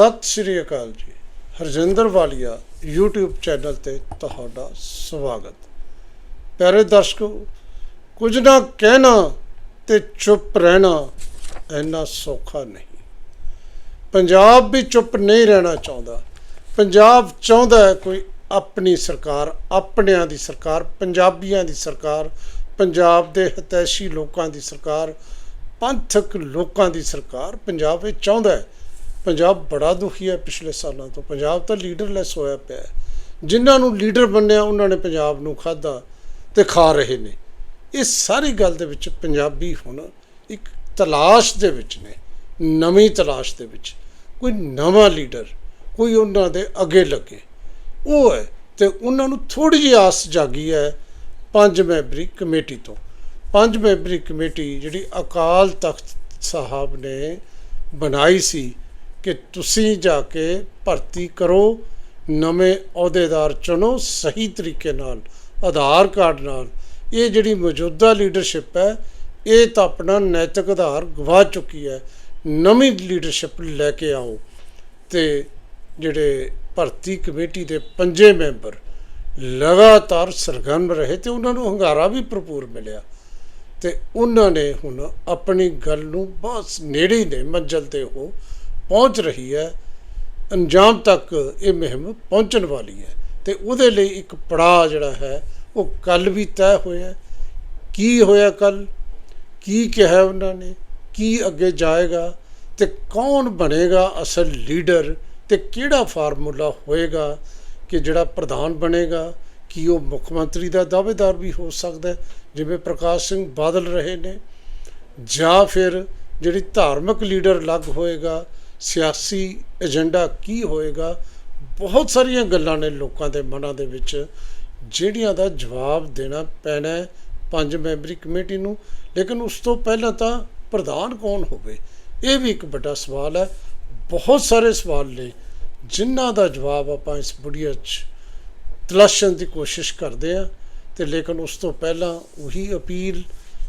ਸਤਿ ਸ਼੍ਰੀ ਅਕਾਲ ਜੀ। ਹਰਜਿੰਦਰ ਵਾਲੀਆ YouTube channel ਤੇ ਤੁਹਾਡਾ ਸਵਾਗਤ। ਪਿਆਰੇ ਦਰਸ਼ਕੋ, ਕੁਝ ਨਾ ਕਹਿਣਾ ਤੇ ਚੁੱਪ ਰਹਿਣਾ ਇੰਨਾ ਸੌਖਾ ਨਹੀਂ। ਪੰਜਾਬ ਵੀ ਚੁੱਪ ਨਹੀਂ ਰਹਿਣਾ ਚਾਹੁੰਦਾ। ਪੰਜਾਬ ਚਾਹੁੰਦਾ ਹੈ ਕੋਈ ਆਪਣੀ ਸਰਕਾਰ, ਆਪਣਿਆਂ ਦੀ ਸਰਕਾਰ, ਪੰਜਾਬੀਆਂ ਦੀ ਸਰਕਾਰ, ਪੰਜਾਬ ਦੇ ਹਤੈਸ਼ੀ ਲੋਕਾਂ ਦੀ ਸਰਕਾਰ, ਪੰਥਕ ਲੋਕਾਂ ਦੀ ਸਰਕਾਰ ਪੰਜਾਬ ਇਹ ਚਾਹੁੰਦਾ ਹੈ। ਪੰਜਾਬ ਬੜਾ ਦੁਖੀ ਹੈ ਪਿਛਲੇ ਸਾਲਾਂ ਤੋਂ। ਪੰਜਾਬ ਤਾਂ ਲੀਡਰਲੈਸ ਹੋਇਆ ਪਿਆ ਹੈ। ਜਿਨ੍ਹਾਂ ਨੂੰ ਲੀਡਰ ਬੰਨਿਆ, ਉਹਨਾਂ ਨੇ ਪੰਜਾਬ ਨੂੰ ਖਾਦਾ ਤੇ ਖਾ ਰਹੇ ਨੇ। ਇਹ ਸਾਰੀ ਗੱਲ ਦੇ ਵਿੱਚ ਪੰਜਾਬੀ ਹੁਣ ਇੱਕ ਤਲਾਸ਼ ਦੇ ਵਿੱਚ ਨੇ, ਨਵੀਂ ਤਲਾਸ਼ ਦੇ ਵਿੱਚ। ਕੋਈ ਨਵਾਂ ਲੀਡਰ, ਕੋਈ ਉਹਨਾਂ ਦੇ ਅੱਗੇ ਲੱਗੇ। ਉਹ ਹੈ ਤੇ ਉਹਨਾਂ ਨੂੰ ਥੋੜੀ ਜਿਹੀ ਆਸ ਜਾਗੀ ਹੈ ਪੰਜ ਮੈਂਬਰੀ ਕਮੇਟੀ ਤੋਂ। ਪੰਜ ਮੈਂਬਰੀ ਕਮੇਟੀ ਜਿਹੜੀ ਅਕਾਲ ਤਖਤ ਸਾਹਿਬ ਨੇ ਬਣਾਈ ਸੀ ਕਿ ਤੁਸੀਂ ਜਾ ਕੇ ਭਰਤੀ ਕਰੋ, ਨਵੇਂ ਅਹੁਦੇਦਾਰ ਚੁਣੋ, ਸਹੀ ਤਰੀਕੇ ਨਾਲ, ਆਧਾਰ ਕਾਰਡ ਨਾਲ। ਇਹ ਜਿਹੜੀ ਮੌਜੂਦਾ ਲੀਡਰਸ਼ਿਪ ਹੈ, ਇਹ ਤਾਂ ਆਪਣਾ ਨੈਤਿਕ ਆਧਾਰ ਗਵਾ ਚੁੱਕੀ ਹੈ। ਨਵੀਂ ਲੀਡਰਸ਼ਿਪ ਲੈ ਕੇ ਆਓ। ਤੇ ਜਿਹੜੇ ਭਰਤੀ ਕਮੇਟੀ ਦੇ ਪੰਜੇ ਮੈਂਬਰ ਲਗਾਤਾਰ ਸਰਗਰਮ ਰਹੇ ਤੇ ਉਹਨਾਂ ਨੂੰ ਹੰਗਾਰਾ ਵੀ ਭਰਪੂਰ ਮਿਲਿਆ। ਤੇ ਉਹਨਾਂ ਨੇ ਹੁਣ ਆਪਣੀ ਗੱਲ ਨੂੰ ਬਹੁਤ ਨੇੜੇ ਨੇ, ਮੰਜ਼ਲ ਤੇ ਉਹ ਪਹੁੰਚ ਰਹੀ ਹੈ, ਅੰਜਾਮ ਤੱਕ ਇਹ ਮੁਹਿੰਮ ਪਹੁੰਚਣ ਵਾਲੀ ਹੈ। ਤੇ ਉਹਦੇ ਲਈ ਇੱਕ ਪੜਾਅ ਜਿਹੜਾ ਹੈ, ਉਹ ਕੱਲ ਵੀ ਤੈਅ ਹੋਇਆ ਕੀ ਹੋਇਆ ਕੱਲ ਕੀ ਕਿਹਾ ਉਹਨਾਂ ਨੇ? ਕੀ ਅੱਗੇ ਜਾਏਗਾ? ਤੇ ਕੌਣ ਬਣੇਗਾ ਅਸਲ ਲੀਡਰ? ਤੇ ਕਿਹੜਾ ਫਾਰਮੂਲਾ ਹੋਏਗਾ ਕਿ ਜਿਹੜਾ ਪ੍ਰਧਾਨ ਬਣੇਗਾ? ਕੀ ਉਹ ਮੁੱਖ ਮੰਤਰੀ ਦਾ ਦਾਅਵੇਦਾਰ ਵੀ ਹੋ ਸਕਦਾ ਜਿਵੇਂ ਪ੍ਰਕਾਸ਼ ਸਿੰਘ ਬਾਦਲ ਰਹੇ ਨੇ। ਜਾਂ ਫਿਰ ਜਿਹੜੀ ਧਾਰਮਿਕ ਲੀਡਰ ਲੱਗ ਹੋਏਗਾ ਸਿਆਸੀ ਏਜੰਡਾ ਕੀ ਹੋਏਗਾ? ਬਹੁਤ ਸਾਰੀਆਂ ਗੱਲਾਂ ਨੇ ਲੋਕਾਂ ਦੇ ਮਨਾਂ ਦੇ ਵਿੱਚ, ਜਿਹੜੀਆਂ ਦਾ ਜਵਾਬ ਦੇਣਾ ਪੈਣਾ ਹੈ ਪੰਜ ਮੈਂਬਰੀ ਕਮੇਟੀ ਨੂੰ। ਲੇਕਿਨ ਉਸ ਤੋਂ ਪਹਿਲਾਂ ਤਾਂ ਪ੍ਰਧਾਨ ਕੌਣ ਹੋਵੇ? ਇਹ ਵੀ ਇੱਕ ਵੱਡਾ ਸਵਾਲ ਹੈ। ਬਹੁਤ ਸਾਰੇ ਸਵਾਲ ਨੇ, ਜਿਨ੍ਹਾਂ ਦਾ ਜਵਾਬ ਆਪਾਂ ਇਸ ਵੀਡੀਓ 'ਚ ਤਲਾਸ਼ਣ ਦੀ ਕੋਸ਼ਿਸ਼ ਕਰਦੇ ਆ ਤੇ ਲੇਕਿਨ ਉਸ ਤੋਂ ਪਹਿਲਾਂ ਉਹੀ ਅਪੀਲ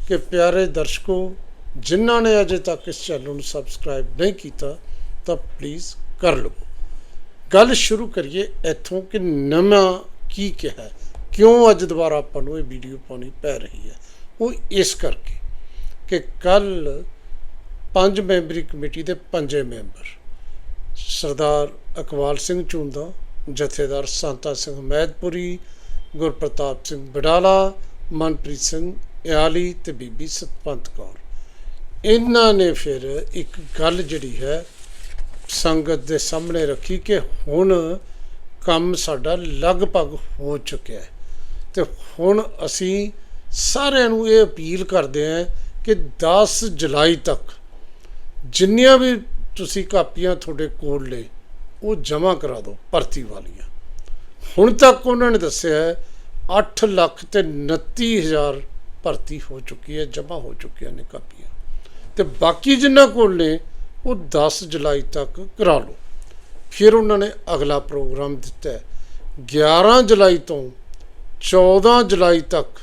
ਕਿ ਪਿਆਰੇ ਦਰਸ਼ਕੋ, ਜਿਨ੍ਹਾਂ ਨੇ ਅਜੇ ਤੱਕ ਇਸ ਚੈਨਲ ਨੂੰ ਸਬਸਕ੍ਰਾਈਬ ਨਹੀਂ ਕੀਤਾ ਤਾਂ ਪਲੀਜ਼ ਕਰ ਲਓ ਗੱਲ ਸ਼ੁਰੂ ਕਰੀਏ ਇੱਥੋਂ ਕਿ ਨਵਾਂ ਕੀ ਕਿਹਾ ਕਿਉਂ ਅੱਜ ਦੁਬਾਰਾ ਆਪਾਂ ਨੂੰ ਇਹ ਵੀਡੀਓ ਪਾਉਣੀ ਪੈ ਰਹੀ ਹੈ? ਉਹ ਇਸ ਕਰਕੇ ਕਿ ਕੱਲ ਪੰਜ ਮੈਂਬਰੀ ਕਮੇਟੀ ਦੇ ਪੰਜੇ ਮੈਂਬਰ, ਸਰਦਾਰ ਅਕਵਾਲ ਸਿੰਘ ਚੁੰਦਾ, ਜਥੇਦਾਰ ਸੰਤਾ ਸਿੰਘ ਮਹਿਦਪੁਰੀ, ਗੁਰਪ੍ਰਤਾਪ ਸਿੰਘ ਬਡਾਲਾ, ਮਨਪ੍ਰੀਤ ਸਿੰਘ ਇਆਲੀ ਤੇ ਬੀਬੀ ਸਤਪੰਤ ਕੌਰ। ਇਹਨਾਂ ਨੇ ਫਿਰ ਇੱਕ ਗੱਲ ਜਿਹੜੀ ਹੈ ਸੰਗਤ ਦੇ ਸਾਹਮਣੇ ਰੱਖੀ ਕਿ ਹੁਣ ਕੰਮ ਸਾਡਾ ਲਗਭਗ ਹੋ ਚੁੱਕਿਆ ਹੈ। ਤੇ ਹੁਣ ਅਸੀਂ ਸਾਰਿਆਂ ਨੂੰ ਇਹ ਅਪੀਲ ਕਰਦੇ ਹਾਂ ਕਿ 10 ਜੁਲਾਈ ਤੱਕ ਜਿੰਨੀਆਂ ਵੀ ਤੁਸੀਂ ਕਾਪੀਆਂ ਤੁਹਾਡੇ ਕੋਲ ਲੈ ਉਹ ਜਮ੍ਹਾਂ ਕਰਾ ਦਿਓ ਭਰਤੀ ਵਾਲੀਆਂ। ਹੁਣ ਤੱਕ ਉਹਨਾਂ ਨੇ ਦੱਸਿਆ ਹੈ 8 ਲੱਖ ਤੇ 29 ਹਜ਼ਾਰ ਭਰਤੀ ਹੋ ਚੁੱਕੀ ਹੈ, ਜਮ੍ਹਾਂ ਹੋ ਚੁੱਕੀਆਂ ਨੇ ਕਾਪੀਆਂ। ਤੇ ਬਾਕੀ ਜਿਨ੍ਹਾਂ ਕੋਲ ਨੇ ਉਹ 10 ਜੁਲਾਈ ਤੱਕ ਕਰਾ ਲਓ। ਫਿਰ ਉਹਨਾਂ ਨੇ ਅਗਲਾ ਪ੍ਰੋਗਰਾਮ ਦਿੱਤਾ ਹੈ। 11 ਜੁਲਾਈ ਤੋਂ 14 ਜੁਲਾਈ ਤੱਕ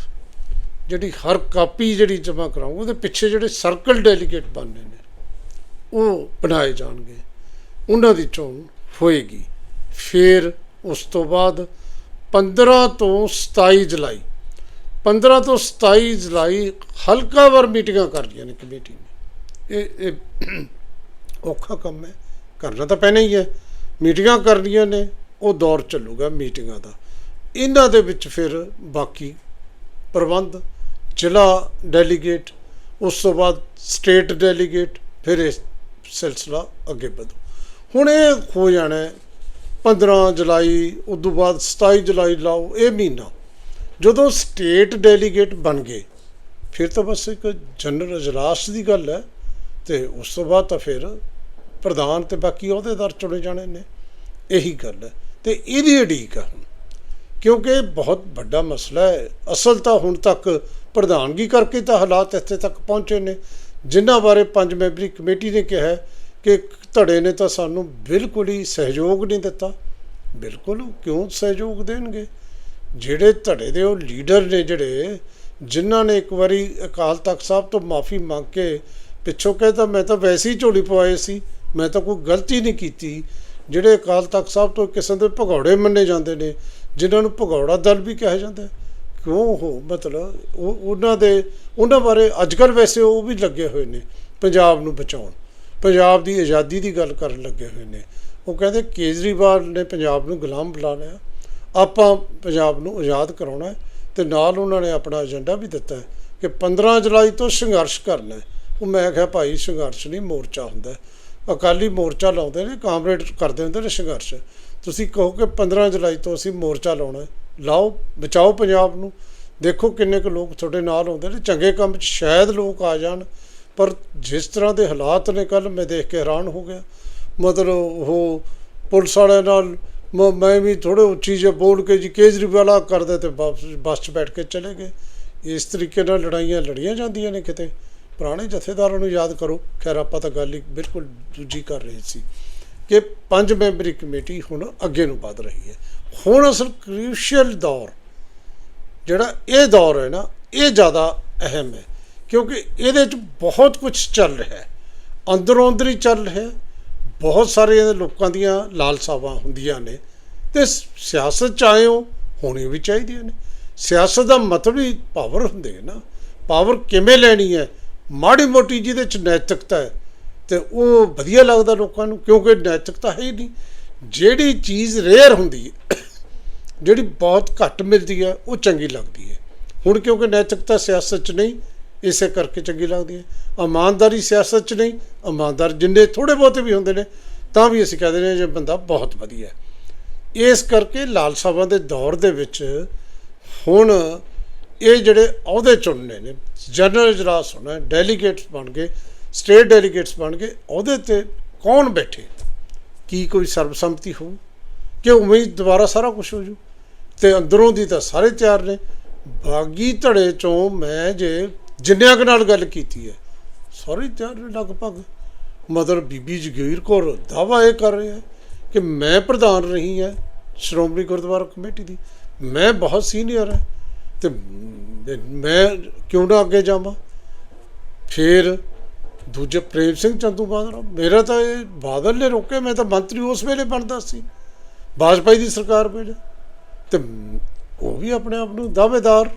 ਜਿਹੜੀ ਹਰ ਕਾਪੀ ਜਿਹੜੀ ਜਮ੍ਹਾਂ ਕਰਾਉਂ ਉਹਦੇ ਪਿੱਛੇ ਜਿਹੜੇ ਸਰਕਲ ਡੈਲੀਗੇਟ ਬਣਨੇ ਨੇ, ਉਹ ਬਣਾਏ ਜਾਣਗੇ। ਉਹਨਾਂ ਦੀ ਚੋਣ ਹੋਏਗੀ। ਫਿਰ ਉਸ ਤੋਂ ਬਾਅਦ 15 ਤੋਂ 27 ਜੁਲਾਈ 15 ਤੋਂ 27 ਜੁਲਾਈ ਹਲਕਾਵਾਰ ਮੀਟਿੰਗਾਂ ਕਰਨੀਆਂ ਨੇ ਕਮੇਟੀ ਨੇ। ਇਹ ਔਖਾ ਕੰਮ ਹੈ। ਕਰਨਾ ਤਾਂ ਪੈਣਾ ਹੀ ਹੈ। ਮੀਟਿੰਗਾਂ ਕਰਨੀਆਂ ਨੇ, ਉਹ ਦੌਰ ਚੱਲੂਗਾ ਮੀਟਿੰਗਾਂ ਦਾ। ਇਹਨਾਂ ਦੇ ਵਿੱਚ ਫਿਰ ਬਾਕੀ ਪ੍ਰਬੰਧ, ਜ਼ਿਲ੍ਹਾ ਡੈਲੀਗੇਟ, ਉਸ ਤੋਂ ਬਾਅਦ ਸਟੇਟ ਡੈਲੀਗੇਟ, ਫਿਰ ਇਹ ਸਿਲਸਿਲਾ ਅੱਗੇ ਵਧੂ। ਹੁਣ ਇਹ ਹੋ ਜਾਣਾ ਹੈ 15 ਜੁਲਾਈ, ਉਸ ਤੋਂ ਬਾਅਦ 27 ਜੁਲਾਈ ਲਾਓ, ਇਹ ਮਹੀਨਾ। ਜਦੋਂ ਸਟੇਟ ਡੈਲੀਗੇਟ ਬਣ ਗਏ, ਫਿਰ ਤਾਂ ਬਸ ਇੱਕ ਜਨਰਲ ਅਜਲਾਸ ਦੀ ਗੱਲ ਹੈ ਤੇ ਉਸ ਤੋਂ ਬਾਅਦ ਤਾਂ ਫਿਰ ਪ੍ਰਧਾਨ ਤੇ ਬਾਕੀ ਅਹੁਦੇਦਾਰ ਚੁਣੇ ਜਾਣੇ ਨੇ। ਇਹੀ ਗੱਲ ਹੈ। ਤੇ ਇਹਦੀ ਉਡੀਕ ਆ ਕਿਉਂਕਿ ਇਹ ਬਹੁਤ ਵੱਡਾ ਮਸਲਾ ਹੈ। ਅਸਲ ਤਾਂ ਹੁਣ ਤੱਕ ਪ੍ਰਧਾਨਗੀ ਕਰਕੇ ਤਾਂ ਹਾਲਾਤ ਇੱਥੇ ਤੱਕ ਪਹੁੰਚੇ ਨੇ। ਜਿਨ੍ਹਾਂ ਬਾਰੇ ਪੰਜ ਮੈਂਬਰੀ ਕਮੇਟੀ ਨੇ ਕਿਹਾ ਕਿ ਧੜੇ ਨੇ ਤਾਂ ਸਾਨੂੰ ਬਿਲਕੁਲ ਹੀ ਸਹਿਯੋਗ ਨਹੀਂ ਦਿੱਤਾ। ਬਿਲਕੁਲ ਕਿਉਂ ਸਹਿਯੋਗ ਦੇਣਗੇ? ਜਿਹੜੇ ਧੜੇ ਦੇ ਉਹ ਲੀਡਰ ਨੇ ਜਿਹੜੇ, ਜਿਨ੍ਹਾਂ ਨੇ ਇੱਕ ਵਾਰੀ ਅਕਾਲ ਤਖਤ ਸਾਹਿਬ ਤੋਂ ਮਾਫੀ ਮੰਗ ਕੇ ਪਿੱਛੋਂ ਕਹਿੰਦਾ ਮੈਂ ਤਾਂ ਵੈਸੇ ਹੀ ਝੋਲੀ ਪਵਾਏ ਸੀ। ਮੈਂ ਤਾਂ ਕੋਈ ਗਲਤੀ ਨਹੀਂ ਕੀਤੀ। ਜਿਹੜੇ ਅਕਾਲ ਤਖਤ ਸਾਹਿਬ ਤੋਂ ਕਿਸਮ ਦੇ ਭਗੌੜੇ ਮੰਨੇ ਜਾਂਦੇ ਨੇ, ਜਿਨ੍ਹਾਂ ਨੂੰ ਭਗੌੜਾ ਦਲ ਵੀ ਕਿਹਾ ਜਾਂਦਾ ਕਿਉਂ ਉਹ ਮਤਲਬ ਉਹ, ਉਹਨਾਂ ਦੇ, ਉਹਨਾਂ ਬਾਰੇ ਅੱਜ ਕੱਲ੍ਹ ਵੈਸੇ ਉਹ ਵੀ ਲੱਗੇ ਹੋਏ ਨੇ, ਪੰਜਾਬ ਨੂੰ ਬਚਾਉਣ। ਪੰਜਾਬ ਦੀ ਆਜ਼ਾਦੀ ਦੀ ਗੱਲ ਕਰਨ ਲੱਗੇ ਹੋਏ ਨੇ। ਉਹ ਕਹਿੰਦੇ ਕੇਜਰੀਵਾਲ ਨੇ ਪੰਜਾਬ ਨੂੰ ਗੁਲਾਮ ਬਣਾ ਲਿਆ। ਆਪਾਂ ਪੰਜਾਬ ਨੂੰ ਆਜ਼ਾਦ ਕਰਾਉਣਾ ਹੈ ਤੇ ਨਾਲ ਉਹਨਾਂ ਨੇ ਆਪਣਾ ਏਜੰਡਾ ਵੀ ਦਿੱਤਾ ਕਿ 15 ਜੁਲਾਈ ਤੋਂ ਸੰਘਰਸ਼ ਕਰਨਾ ਉਹ ਮੈਂ ਕਿਹਾ ਭਾਈ ਸੰਘਰਸ਼ ਨਹੀਂ, ਮੋਰਚਾ ਹੁੰਦਾ ਅਕਾਲੀ ਮੋਰਚਾ ਲਾਉਂਦੇ ਨੇ, ਕਾਮਰੇਡ ਕਰਦੇ ਹੁੰਦੇ ਨੇ ਸੰਘਰਸ਼। ਤੁਸੀਂ ਕਹੋ ਕਿ 15 ਜੁਲਾਈ ਤੋਂ ਅਸੀਂ ਮੋਰਚਾ ਲਾਉਣਾ ਲਾਓ, ਬਚਾਓ ਪੰਜਾਬ ਨੂੰ। ਦੇਖੋ ਕਿੰਨੇ ਕੁ ਲੋਕ ਤੁਹਾਡੇ ਨਾਲ ਆਉਂਦੇ ਨੇ। ਚੰਗੇ ਕੰਮ 'ਚ ਸ਼ਾਇਦ ਲੋਕ ਆ ਜਾਣ, ਪਰ ਜਿਸ ਤਰ੍ਹਾਂ ਦੇ ਹਾਲਾਤ ਨੇ ਕੱਲ ਮੈਂ ਦੇਖ ਕੇ ਹੈਰਾਨ ਹੋ ਗਿਆ। ਮਤਲਬ ਉਹ ਪੁਲਿਸ ਵਾਲਿਆਂ ਨਾਲ ਮ- ਮੈਂ ਵੀ ਥੋੜੇ ਉੱਚੀ ਜਿਹੇ ਬੋਲ ਕੇ ਜੀ ਕੇਜਰੀਵਾਲ ਕਰਦੇ ਤੇ ਵਾਪਸ, ਬੱਸ 'ਚ ਬੈਠ ਕੇ ਚਲੇ ਗਏ। ਇਸ ਤਰੀਕੇ ਨਾਲ ਲੜਾਈਆਂ ਲੜੀਆਂ ਜਾਂਦੀਆਂ ਨੇ ਕਿਤੇ। ਪੁਰਾਣੇ ਜਥੇਦਾਰਾਂ ਨੂੰ ਯਾਦ ਕਰੋ। ਖੈਰ, ਆਪਾਂ ਤਾਂ ਗੱਲ ਹੀ ਬਿਲਕੁਲ ਦੂਜੀ ਕਰ ਰਹੇ ਸੀ ਕਿ ਪੰਜ ਮੈਂਬਰੀ ਕਮੇਟੀ ਹੁਣ ਅੱਗੇ ਨੂੰ ਵਧ ਰਹੀ ਹੈ। ਹੁਣ ਅਸਲ ਕ੍ਰੂਸ਼ੀਅਲ ਦੌਰ, ਜਿਹੜਾ ਇਹ ਦੌਰ ਹੈ ਨਾ, ਇਹ ਜ਼ਿਆਦਾ ਅਹਿਮ ਹੈ ਕਿਉਂਕਿ ਇਹਦੇ 'ਚ ਬਹੁਤ ਕੁਝ ਚੱਲ ਰਿਹਾ ਹੈ। ਅੰਦਰੋਂ ਅੰਦਰ ਹੀ ਚੱਲ ਰਿਹਾ ਹੈ। ਬਹੁਤ ਸਾਰੇ ਲੋਕਾਂ ਦੀਆਂ ਲਾਲਸਾਵਾਂ ਹੁੰਦੀਆਂ ਨੇ ਤੇ ਸ- ਸਿਆਸਤ ਚਾਹੇ ਹੋਣੀ ਵੀ ਚਾਹੀਦੀਆਂ ਨੇ। ਸਿਆਸਤ ਦਾ ਮਤਲਬ ਹੀ ਪਾਵਰ ਹੁੰਦੇ ਹੈ ਨਾ। ਪਾਵਰ ਕਿਵੇਂ ਲੈਣੀ ਹੈ? ਮਾੜੀ ਮੋਟੀ ਜਿਹਦੇ ਚ ਨੈਤਿਕਤਾ ਹੈ, ਤੇ ਉਹ ਵਧੀਆ ਲੱਗਦਾ ਲੋਕਾਂ ਨੂੰ, ਕਿਉਂਕਿ ਨੈਤਿਕਤਾ ਹੈ ਹੀ ਨਹੀਂ। ਜਿਹੜੀ ਚੀਜ਼ ਰੇਅਰ ਹੁੰਦੀ ਹੈ, ਜਿਹੜੀ ਬਹੁਤ ਘੱਟ ਮਿਲਦੀ ਹੈ, ਉਹ ਚੰਗੀ ਲੱਗਦੀ ਹੈ। ਹੁਣ ਕਿਉਂਕਿ ਨੈਤਿਕਤਾ ਸਿਆਸਤ 'ਚ ਨਹੀਂ, ਇਸੇ ਕਰਕੇ ਚੰਗੀ ਲੱਗਦੀ ਹੈ। ਇਮਾਨਦਾਰੀ ਸਿਆਸਤ 'ਚ ਨਹੀਂ, ਇਮਾਨਦਾਰ ਜਿੰਨੇ ਥੋੜੇ ਬਹੁਤੇ ਵੀ ਹੁੰਦੇ ਨੇ, ਤਾਂ ਵੀ ਅਸੀਂ ਕਹਿੰਦੇ ਨੇ ਜੇ ਬੰਦਾ ਬਹੁਤ ਵਧੀਆ ਇਸ ਕਰਕੇ ਲਾਲ ਸਾਹਿਬਾਂ ਦੇ ਦੌਰ ਦੇ ਵਿੱਚ ਹੁਣ ਇਹ ਜਿਹੜੇ ਅਹੁਦੇ ਚੁਣਨੇ ਨੇ ਜਨਰਲ ਇਜਲਾਸ ਹੋਣਾ ਡੈਲੀਗੇਟਸ ਬਣ ਗਏ ਸਟੇਟ ਡੈਲੀਗੇਟਸ ਬਣ ਗਏ, ਅਹੁਦੇ ਤੇ ਕੌਣ ਬੈਠੇ? ਕੀ ਕੋਈ ਸਰਬਸੰਮਤੀ ਹੋਊ? ਕਿ ਉਵੇਂ ਹੀ ਦੁਬਾਰਾ ਸਾਰਾ ਕੁਝ ਹੋ ਜੂ? ਤੇ ਅੰਦਰੋਂ ਦੀ ਤਾਂ ਸਾਰੇ ਤਿਆਰ ਨੇ। ਬਾਗੀ ਧੜੇ ਚੋਂ ਮੈਂ ਜੇ ਜਿੰਨਿਆਂ ਨਾਲ ਗੱਲ ਕੀਤੀ ਹੈ, ਸਾਰੇ ਤਿਆਰ ਨੇ ਲਗਭਗ। ਮਦਰ ਬੀਬੀ ਜਗੀਰ ਕੌਰ ਦਾਵਾ ਇਹ ਕਰ ਰਹੀ ਹੈ ਕਿ ਮੈਂ ਪ੍ਰਧਾਨ ਰਹੀ ਹਾਂ ਸ਼੍ਰੋਮਣੀ ਗੁਰਦੁਆਰਾ ਕਮੇਟੀ ਦੀ। ਮੈਂ ਬਹੁਤ ਸੀਨੀਅਰ ਹਾਂ। ਤੇ ਮੈਂ ਕਿਉਂ ਨਾ ਅੱਗੇ ਜਾਵਾਂ? ਫਿਰ ਦੂਜੇ ਪ੍ਰੇਮ ਸਿੰਘ ਚੰਦੂ ਬਾਦਲ ਮੇਰਾ ਤਾਂ ਇਹ ਬਾਦਲ ਨੇ ਰੋਕਿਆ, ਮੈਂ ਤਾਂ ਮੰਤਰੀ ਉਸ ਵੇਲੇ ਬਣਦਾ ਸੀ। ਵਾਜਪਾਈ ਦੀ ਸਰਕਾਰ ਵੇਲੇ। ਤੇ ਉਹ ਵੀ ਆਪਣੇ ਆਪ ਨੂੰ ਦਾਅਵੇਦਾਰ।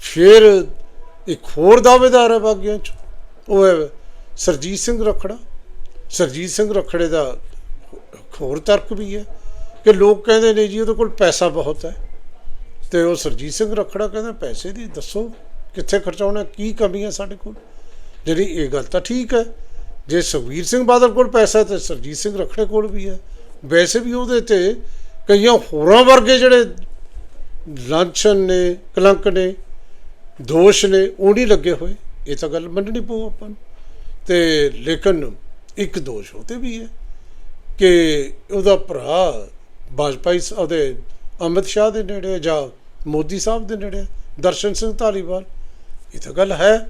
ਫਿਰ ਇੱਕ ਹੋਰ ਦਾਅਵੇਦਾਰ ਹੈ ਬਾਗੀਆਂ ਚ, ਉਹ ਹੈ ਸਰਜੀਤ ਸਿੰਘ ਰਖੜਾ। ਸਰਜੀਤ ਸਿੰਘ ਰਖੜੇ ਦਾ ਹੋਰ ਤਰਕ ਵੀ ਹੈ ਕਿ ਲੋਕ ਕਹਿੰਦੇ ਨੇ ਜੀ ਉਹਦੇ ਕੋਲ ਪੈਸਾ ਬਹੁਤ ਹੈ। ਤੇ ਉਹ ਸਰਜੀਤ ਸਿੰਘ ਰਖੜਾ ਕਹਿੰਦਾ ਪੈਸੇ ਦੀ ਦੱਸੋ, ਕਿੱਥੇ ਖਰਚਾਉਣਾ, ਕੀ ਕਮੀ ਹੈ ਸਾਡੇ ਕੋਲ? ਜਿਹੜੀ ਇਹ ਗੱਲ ਤਾਂ ਠੀਕ ਹੈ, ਜੇ ਸੁਖਵੀਰ ਸਿੰਘ ਬਾਦਲ ਕੋਲ ਪੈਸਾ ਹੈ ਤੇ ਸਰਜੀਤ ਸਿੰਘ ਰਖੜੇ ਕੋਲ ਵੀ ਹੈ। ਵੈਸੇ ਵੀ ਉਹਦੇ ਤੇ ਕਈਆਂ ਹੋਰਾਂ ਵਰਗੇ ਜਿਹੜੇ ਲਾਂਛਨ ਨੇ, ਕਲੰਕ ਨੇ, ਦੋਸ਼ ਨੇ, ਉਹ ਨਹੀਂ ਲੱਗੇ ਹੋਏ। ਇਹ ਤਾਂ ਗੱਲ ਮੰਨਣੀ ਪਊ ਆਪਾਂ ਨੂੰ। ਤੇ ਲੇਕਿਨ ਇੱਕ ਦੋਸ਼ ਉਹ ਤੇ ਵੀ ਹੈ ਕਿ ਉਹਦਾ ਭਰਾ ਵਾਜਪਾਈ ਸ- ਉਹਦੇ ਅਮਿਤ ਸ਼ਾਹ ਦੇ ਨੇੜੇ ਜਾਂ ਮੋਦੀ ਸਾਹਿਬ ਦੇ ਨੇੜੇ, ਦਰਸ਼ਨ ਸਿੰਘ ਧਾਲੀਵਾਲ। ਇਹ ਤਾਂ ਗੱਲ ਹੈ।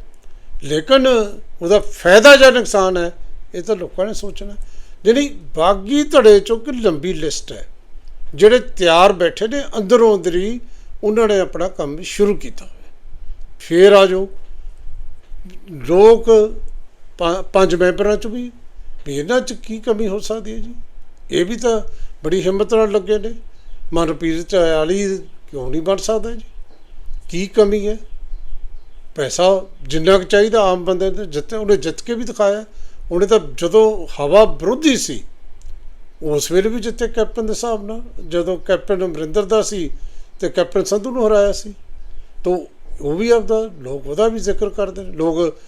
ਲੇਕਿਨ ਉਹਦਾ ਫਾਇਦਾ ਜਾਂ ਨੁਕਸਾਨ ਹੈ, ਇਹ ਤਾਂ ਲੋਕਾਂ ਨੇ ਸੋਚਣਾ। ਜਿਹੜੀ ਬਾਗੀ ਧੜੇ ਚੋਂ ਕਿ ਲੰਬੀ ਲਿਸਟ ਹੈ, ਜਿਹੜੇ ਤਿਆਰ ਬੈਠੇ ਨੇ ਅੰਦਰੋਂ ਅੰਦਰੀ, ਉਹਨਾਂ ਨੇ ਆਪਣਾ ਕੰਮ ਸ਼ੁਰੂ ਕੀਤਾ ਹੋਇਆ। ਫੇਰ ਆ ਜਾਓ। ਲੋਕ ਪੰਜ ਮੈਂਬਰਾਂ ਚ ਵੀ ਵੀ ਇਹਨਾਂ ਚ ਕੀ ਕਮੀ ਹੋ ਸਕਦੀ ਹੈ ਜੀ? ਇਹ ਵੀ ਤਾਂ ਬੜੀ ਹਿੰਮਤ ਨਾਲ ਲੱਗੇ ਨੇ। ਮਨਪ੍ਰੀਤ ਚਾਲੀ ਕਿਉਂ ਨਹੀਂ ਬਣ ਸਕਦਾ ਜੀ? ਕੀ ਕਮੀ ਹੈ? ਪੈਸਾ ਜਿੰਨਾ ਕੁ ਚਾਹੀਦਾ ਆਮ ਬੰਦੇ ਨੇ ਜਿੱਤੇ ਉਹਨੇ ਜਿੱਤ ਕੇ ਵੀ ਦਿਖਾਇਆ। ਉਹਨੇ ਤਾਂ ਜਦੋਂ ਹਵਾ ਵਿਰੋਧੀ ਸੀ, ਉਸ ਵੇਲੇ ਵੀ ਜਿੱਤੇ ਕੈਪਟਨ ਦੇ ਹਿਸਾਬ ਨਾਲ। ਜਦੋਂ ਕੈਪਟਨ ਅਮਰਿੰਦਰ ਦਾ ਸੀ ਤੇ ਕੈਪਟਨ ਸੰਧੂ ਨੂੰ ਹਰਾਇਆ ਸੀ। ਤੋ ਉਹ ਵੀ ਆਪਦਾ, ਲੋਕ ਉਹਦਾ ਵੀ ਜ਼ਿਕਰ ਕਰਦੇ ਨੇ। ਲੋਕ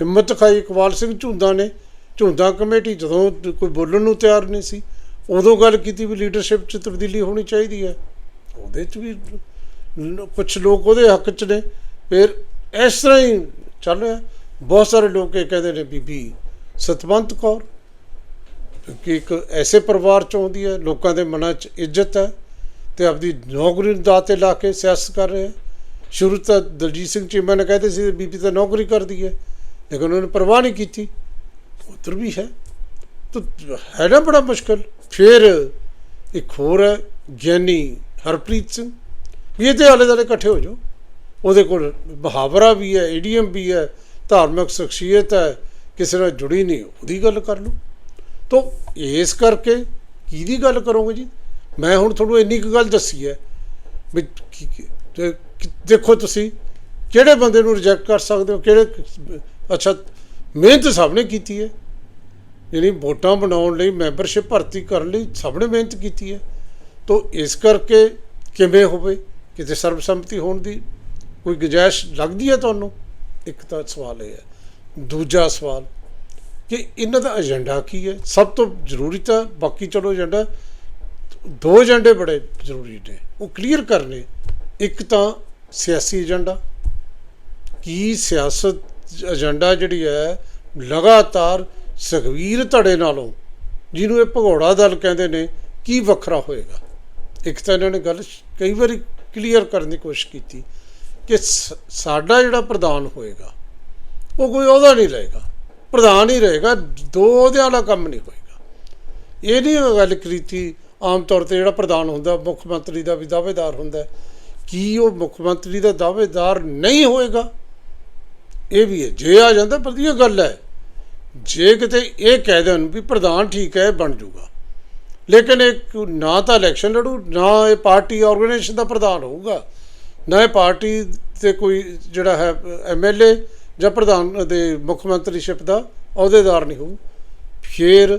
ਹਿੰਮਤ ਖਾਈ ਇਕਬਾਲ ਸਿੰਘ ਝੁੰਦਾ ਨੇ। ਝੁੰਦਾ ਕਮੇਟੀ ਜਦੋਂ ਕੋਈ ਬੋਲਣ ਨੂੰ ਤਿਆਰ ਨਹੀਂ ਸੀ, ਉਦੋਂ ਗੱਲ ਕੀਤੀ ਵੀ ਲੀਡਰਸ਼ਿਪ 'ਚ ਤਬਦੀਲੀ ਹੋਣੀ ਚਾਹੀਦੀ ਹੈ। ਉਹਦੇ 'ਚ ਵੀ ਕੁਝ ਲੋਕ ਉਹਦੇ ਹੱਕ 'ਚ ਨੇ। ਫਿਰ ਇਸ ਤਰ੍ਹਾਂ ਹੀ ਚੱਲ ਰਿਹਾ। ਬਹੁਤ ਸਾਰੇ ਲੋਕ ਇਹ ਕਹਿੰਦੇ ਨੇ, ਬੀਬੀ ਸਤਵੰਤ ਕੌਰ ਕਿ ਇੱਕ ਐਸੇ ਪਰਿਵਾਰ 'ਚ ਆਉਂਦੀ ਹੈ, ਲੋਕਾਂ ਦੇ ਮਨਾਂ 'ਚ ਇੱਜ਼ਤ ਹੈ ਤੇ ਆਪਦੀ ਨੌਕਰੀ ਨੂੰ ਦਾਅ ਤੇ ਲਾ ਕੇ ਸਿਆਸਤ ਕਰ ਰਹੇ ਹੈ। ਸ਼ੁਰੂ ਤਾਂ ਦਲਜੀਤ ਸਿੰਘ ਚੀਮਾ ਨੇ ਕਹਿੰਦੇ ਸੀ, ਬੀਬੀ ਤਾਂ ਨੌਕਰੀ ਕਰਦੀ ਹੈ, ਲੇਕਿਨ ਉਹਨਾਂ ਨੇ ਪਰਵਾਹ ਨਹੀਂ ਕੀਤੀ। ਉਧਰ ਵੀ ਹੈ। ਤਾਂ ਹੈ ਨਾ ਬੜਾ ਮੁਸ਼ਕਲ। ਫਿਰ ਇੱਕ ਹੋਰ ਹੈ, ਗਿਆਨੀ ਹਰਪ੍ਰੀਤ ਸਿੰਘ। ਵੀ ਇਹਦੇ ਆਲੇ ਦੁਆਲੇ ਇਕੱਠੇ ਹੋ ਜਾਓ। ਉਹਦੇ ਕੋਲ ਮੁਹਾਵਰਾ ਵੀ ਹੈ ਈਡੀਐਮ ਵੀ ਹੈ, ਧਾਰਮਿਕ ਸ਼ਖਸੀਅਤ ਹੈ, ਕਿਸੇ ਨਾਲ ਜੁੜੀ ਨਹੀਂ, ਉਹਦੀ ਗੱਲ ਕਰ ਲਓ। ਤੋ ਇਸ ਕਰਕੇ ਕਿਹਦੀ ਗੱਲ ਕਰੋਗੇ ਜੀ? ਮੈਂ ਹੁਣ ਤੁਹਾਨੂੰ ਇੰਨੀ ਕੁ ਗੱਲ ਦੱਸੀ ਹੈ ਵੀ ਦੇਖੋ ਤੁਸੀਂ, ਕਿਹੜੇ ਬੰਦੇ ਨੂੰ ਰਿਜੈਕਟ ਕਰ ਸਕਦੇ ਹੋ? ਕਿਹੜੇ ਅੱਛਾ, ਮਿਹਨਤ ਸਭ ਨੇ ਕੀਤੀ ਹੈ। ਯਾਨੀ ਵੋਟਾਂ ਬਣਾਉਣ ਲਈ ਮੈਂਬਰਸ਼ਿਪ ਭਰਤੀ ਕਰਨ ਲਈ ਸਭ ਨੇ ਮਿਹਨਤ ਕੀਤੀ ਹੈ। ਤੋ ਇਸ ਕਰਕੇ ਕਿਵੇਂ ਹੋਵੇ? ਕਿਤੇ ਸਰਬਸੰਮਤੀ ਹੋਣ ਦੀ ਕੋਈ ਗੁੰਜਾਇਸ਼ ਲੱਗਦੀ ਹੈ ਤੁਹਾਨੂੰ? ਇੱਕ ਤਾਂ ਸਵਾਲ ਇਹ ਹੈ। ਦੂਜਾ ਸਵਾਲ ਕਿ ਇਹਨਾਂ ਦਾ ਏਜੰਡਾ ਕੀ ਹੈ? ਸਭ ਤੋਂ ਜ਼ਰੂਰੀ ਤਾਂ ਬਾਕੀ ਚਲੋ ਏਜੰਡਾ, ਦੋ ਏਜੰਡੇ ਬੜੇ ਜ਼ਰੂਰੀ ਨੇ। ਉਹ ਕਲੀਅਰ ਕਰਨੇ। ਇੱਕ ਤਾਂ ਸਿਆਸੀ ਏਜੰਡਾ। ਕੀ ਸਿਆਸਤ ਏਜੰਡਾ ਜਿਹੜੀ ਹੈ, ਲਗਾਤਾਰ ਸੁਖਵੀਰ ਧੜੇ ਨਾਲੋਂ, ਜਿਹਨੂੰ ਇਹ ਭਗੌੜਾ ਦਲ ਕਹਿੰਦੇ ਨੇ, ਕੀ ਵੱਖਰਾ ਹੋਏਗਾ? ਇੱਕ ਤਾਂ ਇਹਨਾਂ ਨੇ ਗੱਲ ਕਈ ਵਾਰੀ ਕਲੀਅਰ ਕਰਨ ਦੀ ਕੋਸ਼ਿਸ਼ ਕੀਤੀ ਕਿ ਸ- ਸਾਡਾ ਜਿਹੜਾ ਪ੍ਰਧਾਨ ਹੋਏਗਾ, ਉਹ ਕੋਈ ਉਹਦਾ ਨਹੀਂ ਰਹੇਗਾ। ਪ੍ਰਧਾਨ ਹੀ ਰਹੇਗਾ, ਦੋ ਉਹਦੇ ਵਾਲਾ ਕੰਮ ਨਹੀਂ ਹੋਏਗਾ। ਇਹ ਨਹੀਂ ਗੱਲ ਕੀਤੀ, ਆਮ ਤੌਰ ਤੇ ਜਿਹੜਾ ਪ੍ਰਧਾਨ ਹੁੰਦਾ, ਮੁੱਖ ਮੰਤਰੀ ਦਾ ਵੀ ਦਾਅਵੇਦਾਰ ਹੁੰਦਾ, ਕੀ ਉਹ ਮੁੱਖ ਮੰਤਰੀ ਦਾ ਦਾਅਵੇਦਾਰ ਨਹੀਂ ਹੋਏਗਾ? ਇਹ ਵੀ ਹੈ। ਜੇ ਆ ਜਾਂਦਾ, ਵਧੀਆ ਗੱਲ ਹੈ। ਜੇ ਕਿਤੇ ਇਹ ਕਹਿ ਦੇਣ ਵੀ ਪ੍ਰਧਾਨ ਠੀਕ ਹੈ ਬਣ ਜਾਊਗਾ ਲੇਕਿਨ ਇਹ ਨਾ ਤਾਂ ਇਲੈਕਸ਼ਨ ਲੜੂ, ਨਾ ਇਹ ਪਾਰਟੀ ਆਰਗੇਨਾਈਜੇਸ਼ਨ ਦਾ ਪ੍ਰਧਾਨ ਹੋਊਗਾ, ਨਾ ਇਹ ਪਾਰਟੀ ਤੇ ਕੋਈ ਜਿਹੜਾ ਹੈ ਐਮਐਲਏ ਜਾਂ ਪ੍ਰਧਾਨ ਦੇ ਮੁੱਖ ਮੰਤਰੀਸ਼ਿਪ ਦਾ ਅਹੁਦੇਦਾਰ ਨਹੀਂ ਹੋਊ। ਫਿਰ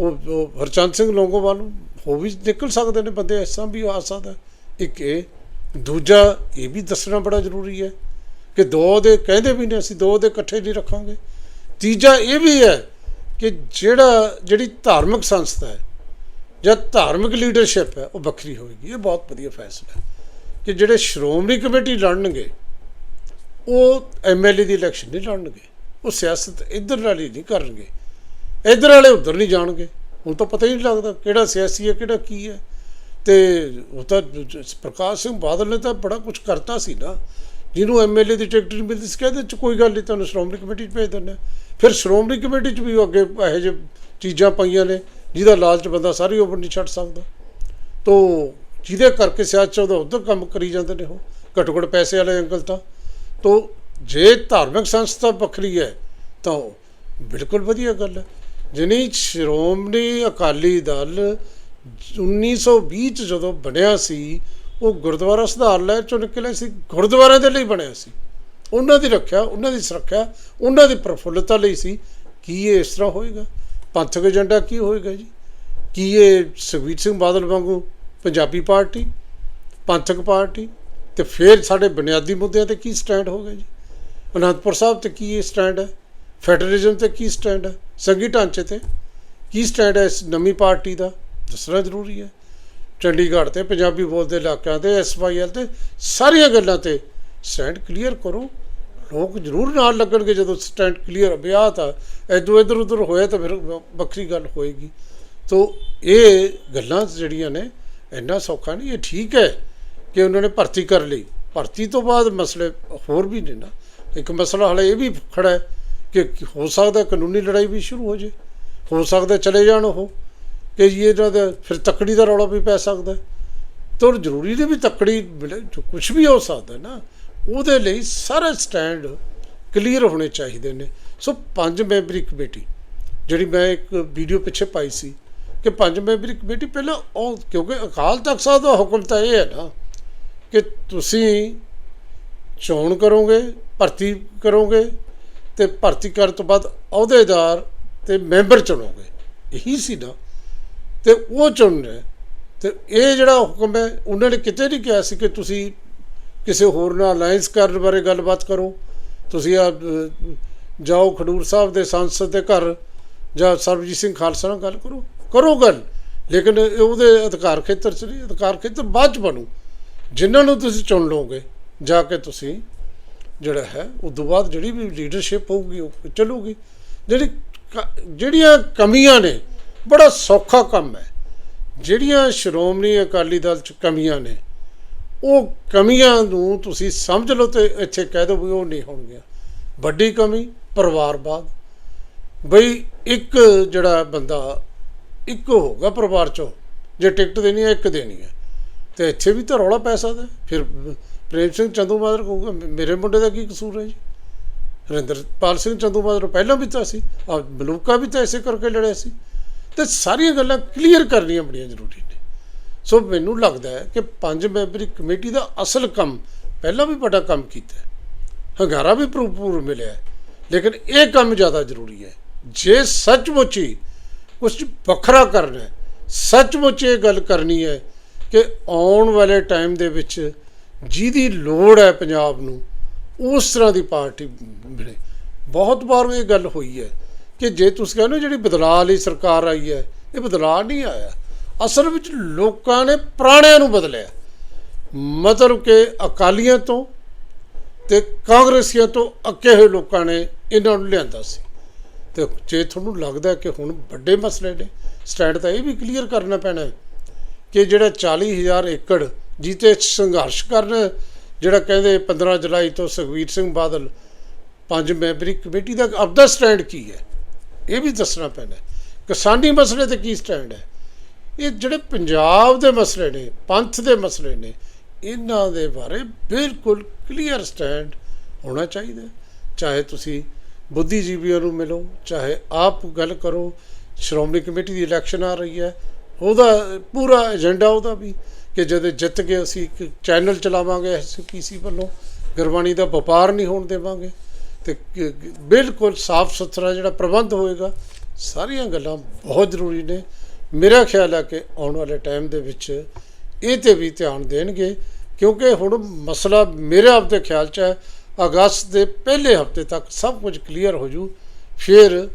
ਉਹ ਉਹ ਹਰਚੰਦ ਸਿੰਘ ਲੋਂਗੋਵਾਲ ਨੂੰ ਹੋ ਵੀ ਨਿਕਲ ਸਕਦੇ ਨੇ ਬੰਦੇ ਐਸਾ ਵੀ ਆ ਸਕਦਾ ਇੱਕ ਇਹ, ਦੂਜਾ ਇਹ ਵੀ ਦੱਸਣਾ ਬੜਾ ਜ਼ਰੂਰੀ ਹੈ ਕਿ ਦੋ ਦੇ ਕਹਿੰਦੇ ਵੀ ਨੇ, ਅਸੀਂ ਦੋ ਦੇ ਇਕੱਠੇ ਨਹੀਂ ਰੱਖਾਂਗੇ। ਤੀਜਾ ਇਹ ਵੀ ਹੈ ਕਿ ਜਿਹੜਾ, ਜਿਹੜੀ ਧਾਰਮਿਕ ਸੰਸਥਾ ਹੈ ਜਾਂ ਧਾਰਮਿਕ ਲੀਡਰਸ਼ਿਪ ਹੈ, ਉਹ ਵੱਖਰੀ ਹੋਏਗੀ। ਇਹ ਬਹੁਤ ਵਧੀਆ ਫੈਸਲਾ ਹੈ ਕਿ ਜਿਹੜੇ ਸ਼੍ਰੋਮਣੀ ਕਮੇਟੀ ਲੜਨਗੇ, ਉਹ ਐਮਐਲਏ ਦੀ ਇਲੈਕਸ਼ਨ ਨਹੀਂ ਲੜਨਗੇ, ਉਹ ਸਿਆਸਤ ਇੱਧਰ ਵਾਲੀ ਨਹੀਂ ਕਰਨਗੇ। ਇੱਧਰ ਵਾਲੇ ਉੱਧਰ ਨਹੀਂ ਜਾਣਗੇ। ਹੁਣ ਤਾਂ ਪਤਾ ਹੀ ਨਹੀਂ ਲੱਗਦਾ ਕਿਹੜਾ ਸਿਆਸੀ ਹੈ, ਕਿਹੜਾ ਕੀ ਹੈ। ਤੇ ਉਹ ਤਾਂ ਪ੍ਰਕਾਸ਼ ਸਿੰਘ ਬਾਦਲ ਨੇ ਤਾਂ ਬੜਾ ਕੁਝ ਕਰਤਾ ਸੀ ਨਾ। ਜਿਹਨੂੰ ਐਮਐਲਏ ਦੀ ਟਿਕਟ ਨਹੀਂ ਮਿਲਦੀ ਸੀ, ਕਹਿੰਦੇ ਚ ਕੋਈ ਗੱਲ ਨਹੀਂ, ਤੁਹਾਨੂੰ ਸ਼੍ਰੋਮਣੀ ਕਮੇਟੀ 'ਚ ਭੇਜ ਦਿੰਦੇ ਹਾਂ। ਫਿਰ ਸ਼੍ਰੋਮਣੀ ਕਮੇਟੀ 'ਚ ਵੀ ਉਹ ਅੱਗੇ ਇਹੋ ਜਿਹੇ ਚੀਜ਼ਾਂ ਪਈਆਂ ਨੇ। ਜਿਹਦਾ ਲਾਲਚ ਬੰਦਾ ਸਾਰੀ ਉਮਰ ਨਹੀਂ ਛੱਡ ਸਕਦਾ। ਤੋ ਜਿਹਦੇ ਕਰਕੇ ਸਿਆਸਤ ਉਹਦਾ ਉਧਰ ਕੰਮ ਕਰੀ ਜਾਂਦੇ ਨੇ ਉਹ ਘੱਟੋ ਘੱਟ ਪੈਸੇ ਵਾਲੇ ਅੰਕਲ ਤਾਂ। ਤੋ ਜੇ ਧਾਰਮਿਕ ਸੰਸਥਾ ਵੱਖਰੀ ਹੈ, ਤਾਂ ਬਿਲਕੁਲ ਵਧੀਆ ਗੱਲ ਹੈ। ਜਿਹਨੀ ਸ਼੍ਰੋਮਣੀ ਅਕਾਲੀ ਦਲ 1920 ਚ ਜਦੋਂ ਬਣਿਆ ਸੀ, ਉਹ ਗੁਰਦੁਆਰਾ ਸੁਧਾਰ ਲਹਿਰ ਚੋਂ ਨਿਕਲਿਆ ਸੀ। ਗੁਰਦੁਆਰਿਆਂ ਦੇ ਲਈ ਬਣਿਆ ਸੀ। ਉਹਨਾਂ ਦੀ ਰੱਖਿਆ, ਉਹਨਾਂ ਦੀ ਸੁਰੱਖਿਆ, ਉਹਨਾਂ ਦੀ ਪ੍ਰਫੁੱਲਤਾ ਲਈ ਸੀ। ਕੀ ਇਹ ਇਸ ਤਰ੍ਹਾਂ ਹੋਏਗਾ? ਪੰਥਕ ਏਜੰਡਾ ਕੀ ਹੋਏਗਾ ਜੀ? ਕੀ ਇਹ ਸੁਖਬੀਰ ਸਿੰਘ ਬਾਦਲ ਵਾਂਗੂ ਪੰਜਾਬੀ ਪਾਰਟੀ, ਪੰਥਕ ਪਾਰਟੀ ਤੇ ਫਿਰ ਸਾਡੇ ਬੁਨਿਆਦੀ ਮੁੱਦਿਆਂ ਤੇ ਕੀ ਸਟੈਂਡ ਹੋਗਾ ਜੀ? ਅਨੰਦਪੁਰ ਸਾਹਿਬ ਤੇ ਕੀ ਸਟੈਂਡ ਹੈ? ਫੈਡਰਲਿਜ਼ਮ ਤੇ ਕੀ ਸਟੈਂਡ ਹੈ? ਸੰਘੀ ਢਾਂਚੇ ਤੇ ਕੀ ਸਟੈਂਡ ਹੈ ਇਸ ਨਵੀਂ ਪਾਰਟੀ ਦਾ? ਦੱਸਣਾ ਜ਼ਰੂਰੀ ਹੈ। ਚੰਡੀਗੜ੍ਹ ਤੇ ਪੰਜਾਬੀ ਬੋਲਦੇ ਇਲਾਕਿਆਂ ਤੇ ਐਸਵਾਈਐਲ ਤੇ ਸਾਰੀਆਂ ਗੱਲਾਂ ਤੇ ਸਟੈਂਡ ਕਲੀਅਰ ਕਰੋ। ਲੋਕ ਜ਼ਰੂਰ ਨਾਲ ਲੱਗਣਗੇ ਜਦੋਂ ਸਟੈਂਡ ਕਲੀਅਰ ਵਿਆਹ ਤਾਂ ਇਦੋਂ ਇੱਧਰ ਉੱਧਰ ਹੋਇਆ ਤਾਂ ਫਿਰ ਵ- ਵੱਖਰੀ ਗੱਲ ਹੋਏਗੀ। ਤੋ ਇਹ ਗੱਲਾਂ ਜਿਹੜੀਆਂ ਨੇ, ਇੰਨਾ ਸੌਖਾ ਨਹੀਂ, ਇਹ ਠੀਕ ਹੈ ਕਿ ਉਹਨਾਂ ਨੇ ਭਰਤੀ ਕਰ ਲਈ। ਭਰਤੀ ਤੋਂ ਬਾਅਦ ਮਸਲੇ ਹੋਰ ਵੀ ਨੇ ਨਾ। ਇੱਕ ਮਸਲਾ ਹਲੇ ਇਹ ਵੀ ਖੜਾ ਹੈ ਕਿ ਹੋ ਸਕਦਾ ਕਾਨੂੰਨੀ ਲੜਾਈ ਵੀ ਸ਼ੁਰੂ ਹੋ ਜੇ। ਹੋ ਸਕਦਾ ਚਲੇ ਜਾਣ ਉਹ। ਕਿ ਜੀ ਇਹਨਾਂ ਦਾ ਫਿਰ ਤੱਕੜੀ ਦਾ ਰੌਲਾ ਵੀ ਪੈ ਸਕਦਾ। ਹੈ। ਤਾਂ ਜ਼ਰੂਰੀ ਨਹੀਂ ਵੀ ਤੱਕੜੀ ਕੁਝ ਵੀ ਹੋ ਸਕਦਾ ਨਾ। ਉਹਦੇ ਲਈ ਸਾਰੇ ਸਟੈਂਡ ਕਲੀਅਰ ਹੋਣੇ ਚਾਹੀਦੇ ਨੇ। ਸੋ ਪੰਜ ਮੈਂਬਰੀ ਕਮੇਟੀ, ਜਿਹੜੀ ਮੈਂ ਇੱਕ ਵੀਡੀਓ ਪਿੱਛੇ ਪਾਈ ਸੀ ਕਿ ਪੰਜ ਮੈਂਬਰੀ ਕਮੇਟੀ ਪਹਿਲਾਂ ਉਹ, ਕਿਉਂਕਿ ਅਕਾਲ ਤਖਤ ਸਾਹਿਬ ਦਾ ਹੁਕਮ ਤਾਂ ਇਹ ਹੈ ਨਾ ਕਿ ਤੁਸੀਂ ਚੋਣ ਕਰੋਗੇ, ਭਰਤੀ ਕਰੋਗੇ ਤੇ ਭਰਤੀ ਕਰਨ ਤੋਂ ਬਾਅਦ ਅਹੁਦੇਦਾਰ ਤੇ ਮੈਂਬਰ ਚੁਣੋਗੇ। ਇਹੀ ਸੀ ਨਾ। ਤੇ ਉਹ ਚੁਣ ਰਿਹਾ। ਤੇ ਇਹ ਜਿਹੜਾ ਹੁਕਮ ਹੈ, ਉਹਨਾਂ ਨੇ ਕਿਤੇ ਨਹੀਂ ਕਿਹਾ ਸੀ ਕਿ ਤੁਸੀਂ ਕਿਸੇ ਹੋਰ ਨਾਲ ਅਲਾਈਅੰਸ ਕਰਨ ਬਾਰੇ ਗੱਲਬਾਤ ਕਰੋ। ਤੁਸੀਂ ਆ ਜਾਓ ਖਡੂਰ ਸਾਹਿਬ ਦੇ ਸੰਸਦ ਦੇ ਘਰ ਜਾਂ ਸਰਬਜੀਤ ਸਿੰਘ ਖਾਲਸਾ ਨਾਲ ਗੱਲ ਕਰੋ। ਕਰੋ ਗੱਲ, ਲੇਕਿਨ ਉਹਦੇ ਅਧਿਕਾਰ ਖੇਤਰ 'ਚ ਨਹੀਂ, ਅਧਿਕਾਰ ਖੇਤਰ ਬਾਅਦ 'ਚ ਬਣੂ। ਜਿਨ੍ਹਾਂ ਨੂੰ ਤੁਸੀਂ ਚੁਣ ਲਓਗੇ, ਜਾ ਕੇ ਤੁਸੀਂ ਜਿਹੜਾ ਹੈ ਉਸ ਤੋਂ ਬਾਅਦ ਜਿਹੜੀ ਵੀ ਲੀਡਰਸ਼ਿਪ ਹੋਊਗੀ, ਉਹ ਚੱਲੂਗੀ। ਜਿਹੜੀ ਕ- ਜਿਹੜੀਆਂ ਕਮੀਆਂ ਨੇ, ਬੜਾ ਸੌਖਾ ਕੰਮ ਹੈ। ਜਿਹੜੀਆਂ ਸ਼੍ਰੋਮਣੀ ਅਕਾਲੀ ਦਲ ਚ ਕਮੀਆਂ ਨੇ ਉਹ ਕਮੀਆਂ ਨੂੰ ਤੁਸੀਂ ਸਮਝ ਲਓ ਤੇ ਇੱਥੇ ਕਹਿ ਦਿਓ ਵੀ ਉਹ ਨਹੀਂ ਹੋਣਗੀਆਂ। ਵੱਡੀ ਕਮੀ ਪਰਿਵਾਰਵਾਦ ਬਈ ਇੱਕ ਜਿਹੜਾ ਬੰਦਾ, ਇੱਕ ਹੋਊਗਾ ਪਰਿਵਾਰ ਚੋਂ। ਜੇ ਟਿਕਟ ਦੇਣੀ ਹੈ, ਇੱਕ ਦੇਣੀ ਹੈ। ਤੇ ਇੱਥੇ ਵੀ ਤਾਂ ਰੌਲਾ ਪੈ ਸਕਦਾ ਫਿਰ ਪ੍ਰੇਮ ਸਿੰਘ ਚੰਦੂਮਾਜਰਾ ਕਹੂਗਾ ਮੇਰੇ ਮੁੰਡੇ ਦਾ ਕੀ ਕਸੂਰ ਹੈ ਜੀ? ਹਰਿੰਦਰਪਾਲ ਸਿੰਘ ਚੰਦੂਮਾਜਰਾ ਪਹਿਲਾਂ ਵੀ ਤਾਂ ਸੀ ਆ ਮਲੂਕਾ ਵੀ ਤਾਂ ਇਸੇ ਕਰਕੇ ਲੜਿਆ ਸੀ। ਤੇ ਸਾਰੀਆਂ ਗੱਲਾਂ ਕਲੀਅਰ ਕਰਨੀਆਂ ਬੜੀਆਂ ਜ਼ਰੂਰੀ ਸੋ ਮੈਨੂੰ ਲੱਗਦਾ ਹੈ ਕਿ ਪੰਜ ਮੈਂਬਰੀ ਕਮੇਟੀ ਦਾ ਅਸਲ ਕੰਮ ਪਹਿਲਾਂ ਵੀ ਬੜਾ ਕੰਮ ਕੀਤਾ ਹੰਗਾਰਾ ਵੀ ਭਰਪੂਰ ਮਿਲਿਆ ਲੇਕਿਨ ਇਹ ਕੰਮ ਜ਼ਿਆਦਾ ਜ਼ਰੂਰੀ ਹੈ। ਜੇ ਸੱਚਮੁੱਚ ਹੀ ਕੁਝ ਵੱਖਰਾ ਕਰਨਾ ਹੈ, ਸੱਚਮੁੱਚ ਇਹ ਗੱਲ ਕਰਨੀ ਹੈ ਕਿ ਆਉਣ ਵਾਲੇ ਟਾਈਮ ਦੇ ਵਿੱਚ ਜਿਹਦੀ ਲੋੜ ਹੈ ਪੰਜਾਬ ਨੂੰ, ਉਸ ਤਰ੍ਹਾਂ ਦੀ ਪਾਰਟੀ ਮਿਲੇ। ਬਹੁਤ ਵਾਰ ਇਹ ਗੱਲ ਹੋਈ ਹੈ ਕਿ ਜੇ ਤੁਸੀਂ ਕਹਿੰਦੇ ਹੋ ਜਿਹੜੀ ਬਦਲਾਅ ਲਈ ਸਰਕਾਰ ਆਈ ਹੈ, ਇਹ ਬਦਲਾਅ ਨਹੀਂ ਆਇਆ। ਅਸਲ ਵਿੱਚ ਲੋਕਾਂ ਨੇ ਪੁਰਾਣਿਆਂ ਨੂੰ ਬਦਲਿਆ। ਮਤਲਬ ਕਿ ਅਕਾਲੀਆਂ ਤੋਂ ਤੇ ਕਾਂਗਰਸੀਆਂ ਤੋਂ ਅੱਕੇ ਹੋਏ ਲੋਕਾਂ ਨੇ ਇਹਨਾਂ ਨੂੰ ਲਿਆਂਦਾ ਸੀ। ਤੇ ਜੇ ਤੁਹਾਨੂੰ ਲੱਗਦਾ ਕਿ ਹੁਣ ਵੱਡੇ ਮਸਲੇ ਨੇ, ਸਟੈਂਡ ਤਾਂ ਇਹ ਵੀ ਕਲੀਅਰ ਕਰਨਾ ਪੈਣਾ ਹੈ ਕਿ ਜਿਹੜਾ 40000 ਏਕੜ ਜਿੱਤੇ ਸੰਘਰਸ਼ ਕਰਨ, ਜਿਹੜਾ ਕਹਿੰਦੇ 15 ਜੁਲਾਈ ਤੋਂ ਸੁਖਵੀਰ ਸਿੰਘ ਬਾਦਲ ਪੰਜ ਮੈਂਬਰੀ ਕਮੇਟੀ ਦਾ ਆਪਦਾ ਸਟੈਂਡ ਕੀ ਹੈ? ਇਹ ਵੀ ਦੱਸਣਾ ਪੈਣਾ ਕਿਸਾਨੀ ਮਸਲੇ ਤੇ ਕੀ ਸਟੈਂਡ ਹੈ? ਇਹ ਜਿਹੜੇ ਪੰਜਾਬ ਦੇ ਮਸਲੇ ਨੇ, ਪੰਥ ਦੇ ਮਸਲੇ ਨੇ, ਇਹਨਾਂ ਦੇ ਬਾਰੇ ਬਿਲਕੁਲ ਕਲੀਅਰ ਸਟੈਂਡ ਹੋਣਾ ਚਾਹੀਦਾ ਚਾਹੇ ਤੁਸੀਂ ਬੁੱਧੀਜੀਵੀਆਂ ਨੂੰ ਮਿਲੋ, ਚਾਹੇ ਆਪ ਗੱਲ ਕਰੋ, ਸ਼੍ਰੋਮਣੀ ਕਮੇਟੀ ਦੀ ਇਲੈਕਸ਼ਨ ਆ ਰਹੀ ਹੈ, ਉਹਦਾ ਪੂਰਾ ਏਜੰਡਾ ਉਹਦਾ ਵੀ, ਕਿ ਜਦੋਂ ਜਿੱਤ ਕੇ ਅਸੀਂ ਇੱਕ ਚੈਨਲ ਚਲਾਵਾਂਗੇ ਐਸਪੀਸੀ ਵੱਲੋਂ, ਗੁਰਬਾਣੀ ਦਾ ਵਪਾਰ ਨਹੀਂ ਹੋਣ ਦੇਵਾਂਗੇ, ਤੇ ਬਿਲਕੁਲ ਸਾਫ਼ ਸੁਥਰਾ ਜਿਹੜਾ ਪ੍ਰਬੰਧ ਹੋਏਗਾ, ਸਾਰੀਆਂ ਗੱਲਾਂ ਬਹੁਤ ਜ਼ਰੂਰੀ ਨੇ। ਮੇਰਾ ਖਿਆਲ ਹੈ ਕਿ ਆਉਣ ਵਾਲੇ ਟਾਈਮ ਦੇ ਵਿੱਚ ਇਹ ਤੇ ਵੀ ਧਿਆਨ ਦੇਣਗੇ, ਕਿਉਂਕਿ ਹੁਣ ਮਸਲਾ ਮੇਰੇ ਆਪਦੇ ਖਿਆਲ 'ਚ ਹੈ, ਅਗਸਤ ਦੇ ਪਹਿਲੇ ਹਫ਼ਤੇ ਤੱਕ ਸਭ ਕੁਝ ਕਲੀਅਰ ਹੋ ਜੂ, ਫਿਰ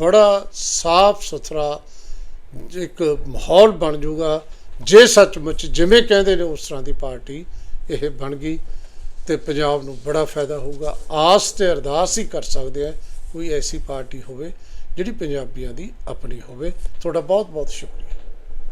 ਬੜਾ ਸਾਫ਼ ਸੁਥਰਾ ਇੱਕ ਮਾਹੌਲ ਬਣ ਜਾਊਗਾ ਜੇ ਸੱਚਮੁੱਚ ਜਿਵੇਂ ਕਹਿੰਦੇ ਨੇ ਉਸ ਤਰ੍ਹਾਂ ਦੀ ਪਾਰਟੀ ਇਹ ਬਣ ਗਈ ਤੇ ਪੰਜਾਬ ਨੂੰ ਬੜਾ ਫਾਇਦਾ ਹੋਊਗਾ। ਆਸ ਤੇ ਅਰਦਾਸ ਹੀ ਕਰ ਸਕਦੇ ਆ, ਕੋਈ ਐਸੀ ਪਾਰਟੀ ਹੋਵੇ ਜਿਹੜੀ ਪੰਜਾਬੀਆਂ ਦੀ ਆਪਣੀ ਹੋਵੇ ਤੁਹਾਡਾ ਬਹੁਤ ਬਹੁਤ ਸ਼ੁਕਰੀਆ।